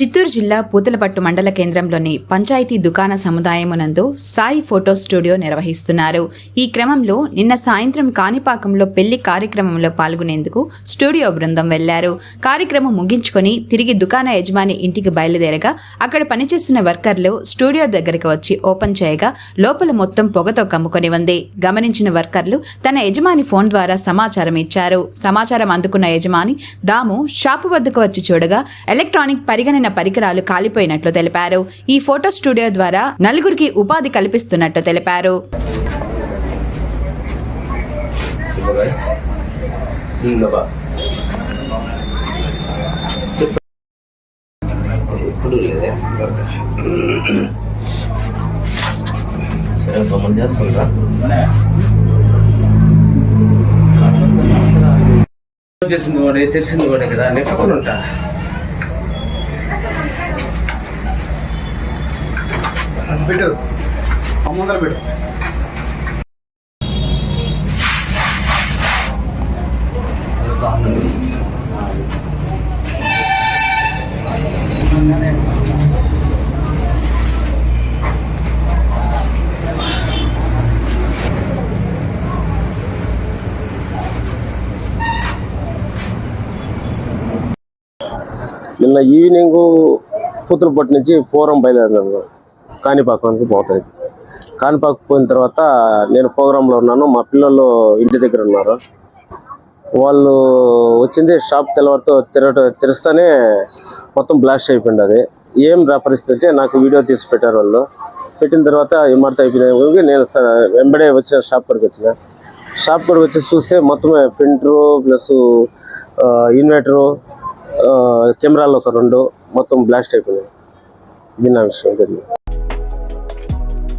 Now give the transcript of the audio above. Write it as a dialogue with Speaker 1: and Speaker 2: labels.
Speaker 1: చిత్తూరు జిల్లా పూతలపట్టు మండల కేంద్రంలోని పంచాయతీ దుకాణ సముదాయమునందు సాయి ఫోటో స్టూడియో నిర్వహిస్తున్నారు. ఈ క్రమంలో నిన్న సాయంత్రం కాణిపాకంలో పెళ్ళి కార్యక్రమంలో పాల్గొనేందుకు స్టూడియో బృందం వెళ్ళారు. కార్యక్రమం ముగించుకొని తిరిగి దుకాణ యజమాని ఇంటికి బయలుదేరగా అక్కడ పనిచేస్తున్న వర్కర్లు స్టూడియో దగ్గరికి వచ్చి ఓపెన్ చేయగా లోపల మొత్తం పొగతో కమ్ముకొని ఉంది. గమనించిన వర్కర్లు తన యజమాని ఫోన్ ద్వారా సమాచారం ఇచ్చారు. సమాచారం అందుకున్న యజమాని దాము షాపు వద్దకు వచ్చి చూడగా ఎలక్ట్రానిక్ పరిగణన పరికరాలు కాలిపోయినట్లు తెలిపారు. ఈ ఫోటో స్టూడియో ద్వారా నలుగురికి ఉపాధి కల్పిస్తున్నట్టు తెలిపారు.
Speaker 2: ఎప్పుడు సరే చేస్తుందా చేసింది వాడే తెలిసింది వాడే కదా నేను పక్కన ఉంటా
Speaker 3: పెట్టు. అమ్మందర పెట్టు.
Speaker 2: నిన్న ఈవినింగ్ పూతులపట్టు నుంచి ఫోరం బయలుదేరినాను కాణిపాకానికి పోతుంది కాణిపాకు పోయిన తర్వాత నేను ప్రోగ్రాంలో ఉన్నాను. మా పిల్లలు ఇంటి దగ్గర ఉన్నారు. వాళ్ళు వచ్చింది షాప్ తెల్లవారితో తిరగ తెరిస్తేనే మొత్తం బ్లాస్ట్ అయిపోయింది అది. ఏం రా పరిస్థితి అంటే నాకు వీడియో తీసి పెట్టారు వాళ్ళు. పెట్టిన తర్వాత ఇమ్మర్త అయిపోయిన నేను వెంబడే వచ్చిన షాప్ వరకు వచ్చిన. షాప్ వరకు వచ్చి చూస్తే మొత్తం ప్రింటరు ప్లస్ ఇన్వర్టరు కెమెరాలు ఒక రెండు మొత్తం బ్లాస్ట్ అయిపోయినాయి. దీని నా విషయం. తెలియదు